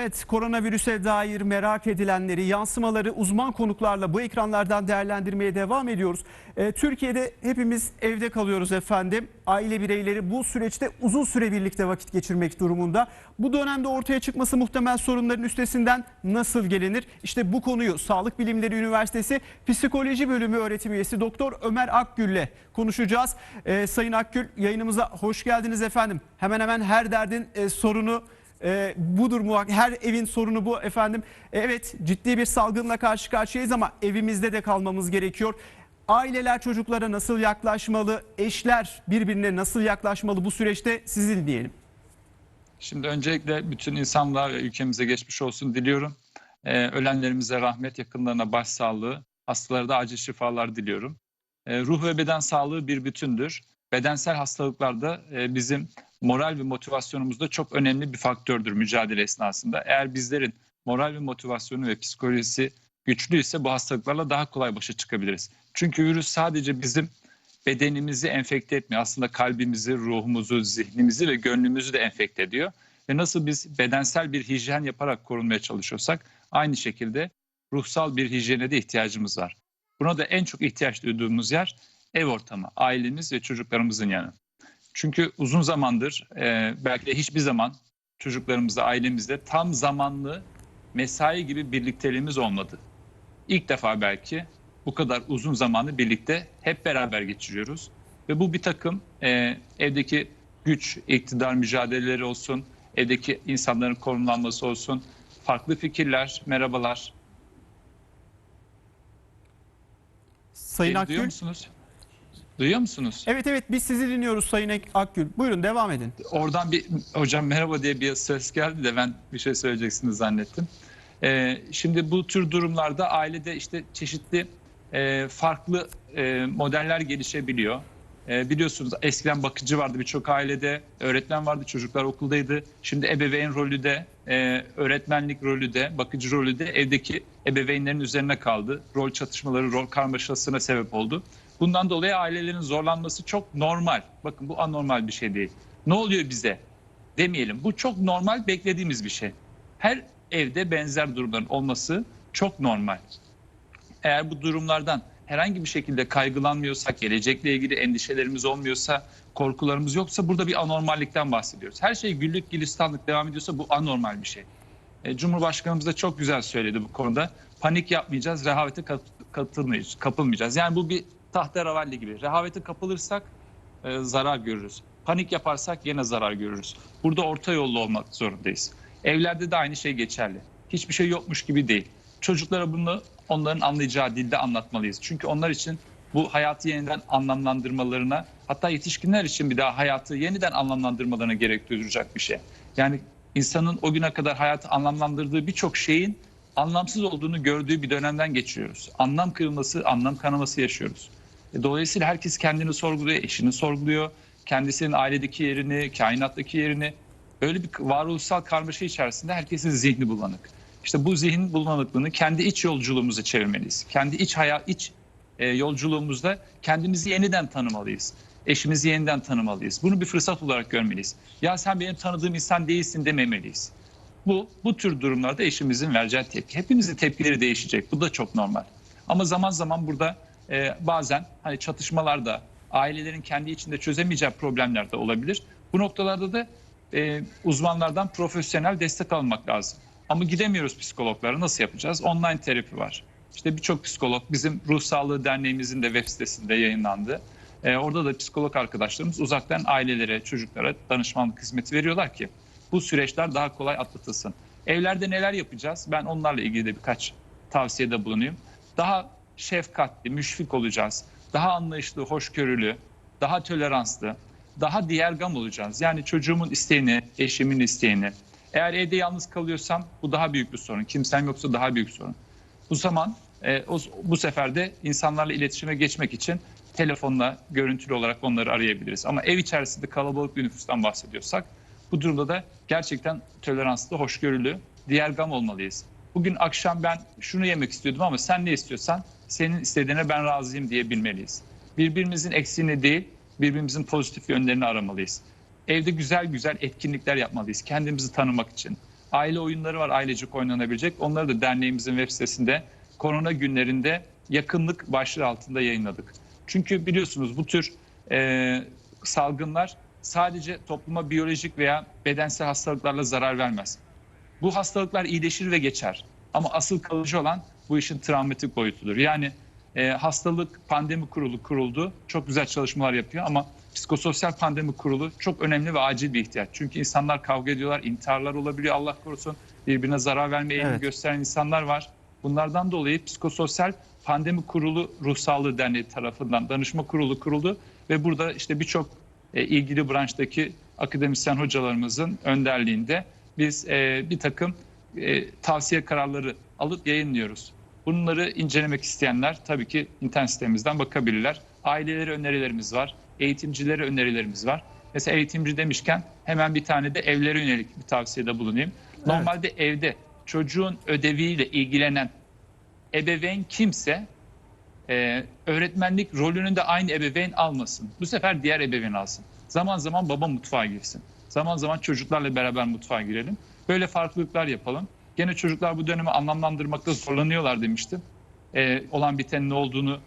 Evet, koronavirüse dair merak edilenleri, yansımaları uzman konuklarla bu ekranlardan değerlendirmeye devam ediyoruz. Ee, Türkiye'de hepimiz evde kalıyoruz efendim. Aile bireyleri bu süreçte uzun süre birlikte vakit geçirmek durumunda. Bu dönemde ortaya çıkması muhtemel sorunların üstesinden nasıl gelinir? İşte bu konuyu Sağlık Bilimleri Üniversitesi Psikoloji Bölümü öğretim üyesi Doktor Ömer Akgül'le konuşacağız. Ee, Sayın Akgül yayınımıza hoş geldiniz efendim. Hemen hemen her derdin e, sorunu e, budur muhakkak. Her evin sorunu bu efendim. E, Evet ciddi bir salgınla karşı karşıyayız ama evimizde de kalmamız gerekiyor. Aileler çocuklara nasıl yaklaşmalı? Eşler birbirine nasıl yaklaşmalı bu süreçte sizi dinleyelim. Şimdi öncelikle bütün insanlığa ve ülkemize geçmiş olsun diliyorum. Ee, ölenlerimize rahmet, yakınlarına başsağlığı, hastalara da acil şifalar diliyorum. Ee, ruh ve beden sağlığı bir bütündür. Bedensel hastalıklarda e, bizim moral ve motivasyonumuzda çok önemli bir faktördür mücadele esnasında. Eğer bizlerin moral ve motivasyonu ve psikolojisi güçlüyse bu hastalıklarla daha kolay başa çıkabiliriz. Çünkü virüs sadece bizim bedenimizi enfekte etmiyor. Aslında kalbimizi, ruhumuzu, zihnimizi ve gönlümüzü de enfekte ediyor. Ve nasıl biz bedensel bir hijyen yaparak korunmaya çalışıyorsak aynı şekilde ruhsal bir hijyene de ihtiyacımız var. Buna da en çok ihtiyaç duyduğumuz yer ev ortamı, ailemiz ve çocuklarımızın yanı. Çünkü uzun zamandır e, belki de hiçbir zaman çocuklarımızla, ailemizle tam zamanlı mesai gibi birlikteliğimiz olmadı. İlk defa belki bu kadar uzun zamanı birlikte hep beraber geçiriyoruz. Ve bu bir takım e, evdeki güç, iktidar mücadeleleri olsun, evdeki insanların konumlanması olsun, farklı fikirler, merhabalar. Sayın Beni Akgül. musunuz? Duyuyor musunuz? Evet evet biz sizi dinliyoruz Sayın Akgül. Buyurun devam edin. Oradan bir hocam merhaba diye bir ses geldi de ben bir şey söyleyeceksiniz zannettim. Ee, şimdi bu tür durumlarda ailede işte çeşitli e, farklı e, modeller gelişebiliyor. E, biliyorsunuz eskiden bakıcı vardı birçok ailede, öğretmen vardı, çocuklar okuldaydı. Şimdi ebeveyn rolü de, e, öğretmenlik rolü de, bakıcı rolü de evdeki ebeveynlerin üzerine kaldı. Rol çatışmaları, rol karmaşasına sebep oldu. Bundan dolayı ailelerin zorlanması çok normal. Bakın bu anormal bir şey değil. Ne oluyor bize? Demeyelim. Bu çok normal beklediğimiz bir şey. Her evde benzer durumların olması çok normal. Eğer bu durumlardan herhangi bir şekilde kaygılanmıyorsak, gelecekle ilgili endişelerimiz olmuyorsa, korkularımız yoksa burada bir anormallikten bahsediyoruz. Her şey güllük gülistanlık devam ediyorsa bu anormal bir şey. E, Cumhurbaşkanımız da çok güzel söyledi bu konuda. Panik yapmayacağız, rehavete kat- katılmayacağız, kapılmayacağız. Yani bu bir tahterevalli gibi. Rehavete kapılırsak e, zarar görürüz. Panik yaparsak yine zarar görürüz. Burada orta yollu olmak zorundayız. Evlerde de aynı şey geçerli. Hiçbir şey yokmuş gibi değil. Çocuklara bunu onların anlayacağı dilde anlatmalıyız. Çünkü onlar için bu hayatı yeniden anlamlandırmalarına hatta yetişkinler için bir daha hayatı yeniden anlamlandırmalarına gerek duyuracak bir şey. Yani insanın o güne kadar hayatı anlamlandırdığı birçok şeyin anlamsız olduğunu gördüğü bir dönemden geçiyoruz. Anlam kırılması, anlam kanaması yaşıyoruz. E, Dolayısıyla herkes kendini sorguluyor, eşini sorguluyor, kendisinin ailedeki yerini, kainattaki yerini. Öyle bir varoluşsal karmaşa içerisinde herkesin zihni bulanık. İşte bu zihin bulanıklığını kendi iç yolculuğumuza çevirmeliyiz. Kendi iç hayat, iç e, yolculuğumuzda kendimizi yeniden tanımalıyız. Eşimizi yeniden tanımalıyız. Bunu bir fırsat olarak görmeliyiz. Ya sen benim tanıdığım insan değilsin dememeliyiz. Bu, bu tür durumlarda eşimizin vereceği tepki. Hepimizin tepkileri değişecek. Bu da çok normal. Ama zaman zaman burada e, bazen hani çatışmalarda, ailelerin kendi içinde çözemeyeceği problemler de olabilir. Bu noktalarda da e, uzmanlardan profesyonel destek almak lazım. Ama gidemiyoruz psikologlara. Nasıl yapacağız? Online terapi var. İşte birçok psikolog bizim Ruh Sağlığı Derneğimizin de web sitesinde yayınlandı. E, orada da psikolog arkadaşlarımız uzaktan ailelere, çocuklara danışmanlık hizmeti veriyorlar ki bu süreçler daha kolay atlatılsın. Evlerde neler yapacağız? Ben onlarla ilgili de birkaç tavsiyede bulunayım. Daha şefkatli, müşfik olacağız. Daha anlayışlı, hoşgörülü, daha toleranslı, daha diğergam olacağız. Yani çocuğumun isteğini, eşimin isteğini. Eğer evde yalnız kalıyorsam bu daha büyük bir sorun. Kimsem yoksa daha büyük sorun. Bu zaman e, o, bu sefer de insanlarla iletişime geçmek için telefonla görüntülü olarak onları arayabiliriz. Ama ev içerisinde kalabalık bir nüfustan bahsediyorsak bu durumda da gerçekten toleranslı, hoşgörülü, diğergam olmalıyız. Bugün akşam ben şunu yemek istiyordum ama sen ne istiyorsan senin istediğine ben razıyım diyebilmeliyiz. Birbirimizin eksiğini değil, birbirimizin pozitif yönlerini aramalıyız. Evde güzel güzel etkinlikler yapmalıyız kendimizi tanımak için. aile oyunları var ailecek oynanabilecek. Onları da derneğimizin web sitesinde korona günlerinde yakınlık başlığı altında yayınladık. Çünkü biliyorsunuz bu tür e, salgınlar sadece topluma biyolojik veya bedensel hastalıklarla zarar vermez. Bu hastalıklar iyileşir ve geçer. Ama asıl kalıcı olan bu işin travmatik boyutudur. Yani e, hastalık pandemi kurulu kuruldu. Çok güzel çalışmalar yapıyor ama psikososyal pandemi kurulu çok önemli ve acil bir ihtiyaç. Çünkü insanlar kavga ediyorlar, intiharlar olabiliyor Allah korusun. Birbirine zarar verme eğilimi Evet. gösteren insanlar var. Bunlardan dolayı psikososyal pandemi kurulu ruh sağlığı derneği tarafından danışma kurulu kuruldu ve burada işte birçok e, ilgili branştaki akademisyen hocalarımızın önderliğinde biz e, bir takım e, tavsiye kararları alıp yayınlıyoruz. Bunları incelemek isteyenler tabii ki internet sitemizden bakabilirler. Ailelere önerilerimiz var, eğitimcilere önerilerimiz var. Mesela eğitimci demişken hemen bir tane de evlere yönelik bir tavsiyede bulunayım. Normalde evde çocuğun ödeviyle ilgilenen ebeveyn kimse e, öğretmenlik rolünü de aynı ebeveyn almasın. Bu sefer diğer ebeveyn alsın. Zaman zaman baba mutfağa girsin. Zaman zaman çocuklarla beraber mutfağa girelim. Böyle farklılıklar yapalım. Gene çocuklar bu dönemi anlamlandırmakta zorlanıyorlar demiştim. E, olan bitenin ne olduğunu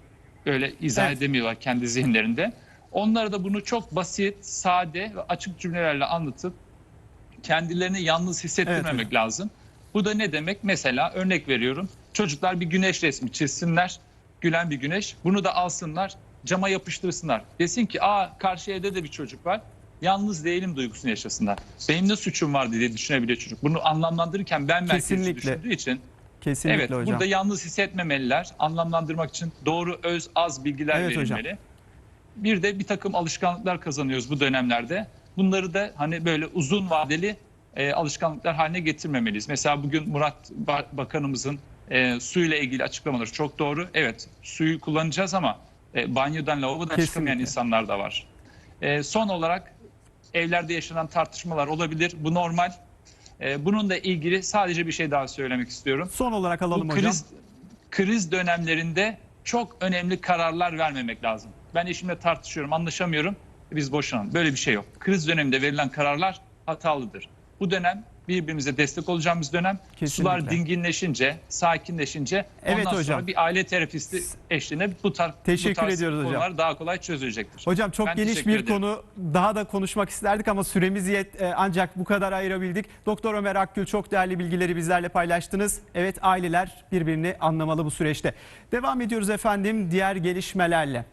öyle izah Evet. edemiyorlar kendi zihinlerinde. Onlara da bunu çok basit, sade ve açık cümlelerle anlatıp kendilerini yalnız hissettirmemek Evet lazım. Bu da ne demek? Mesela örnek veriyorum. Çocuklar bir güneş resmi çizsinler. Gülen bir güneş. Bunu da alsınlar. Cama yapıştırsınlar. Desin ki aa karşı evde de bir çocuk var. Yalnız değilim duygusunu yaşasınlar. Benim ne suçum var diye düşünebiliyor çocuk. Bunu anlamlandırırken ben merkezli düşündüğü için Kesinlikle evet hocam. burada yalnız hissetmemeliler. Anlamlandırmak için doğru öz az bilgiler Evet hocam. verilmeli. Bir de bir takım alışkanlıklar kazanıyoruz bu dönemlerde. Bunları da hani böyle uzun vadeli e, alışkanlıklar haline getirmemeliyiz. Mesela bugün Murat Ba- Bakanımızın e, suyla ilgili açıklamaları çok doğru. Evet suyu kullanacağız ama e, banyodan lavabodan Kesinlikle. çıkamayan insanlar da var. E, son olarak evlerde yaşanan tartışmalar olabilir. Bu normal. E, bununla ilgili sadece bir şey daha söylemek istiyorum Son olarak alalım bu hocam. kriz, kriz dönemlerinde çok önemli kararlar vermemek lazım. Ben eşimle tartışıyorum, anlaşamıyorum. Biz boşanalım. Böyle bir şey yok. Kriz döneminde verilen kararlar hatalıdır. Bu dönem birbirimize destek olacağımız dönem. Kesinlikle. Sular dinginleşince, sakinleşince Evet ondan hocam. sonra bir aile terapisti eşliğinde bu, tar Teşekkür bu tarz ediyoruz hocam. konular daha kolay çözülecektir. Hocam çok Ben geniş bir ederim. konu daha da konuşmak isterdik ama süremiz yet e, ancak bu kadar ayırabildik. Doktor Ömer Akgül çok değerli bilgileri bizlerle paylaştınız. Evet aileler birbirini anlamalı bu süreçte. Devam ediyoruz efendim diğer gelişmelerle.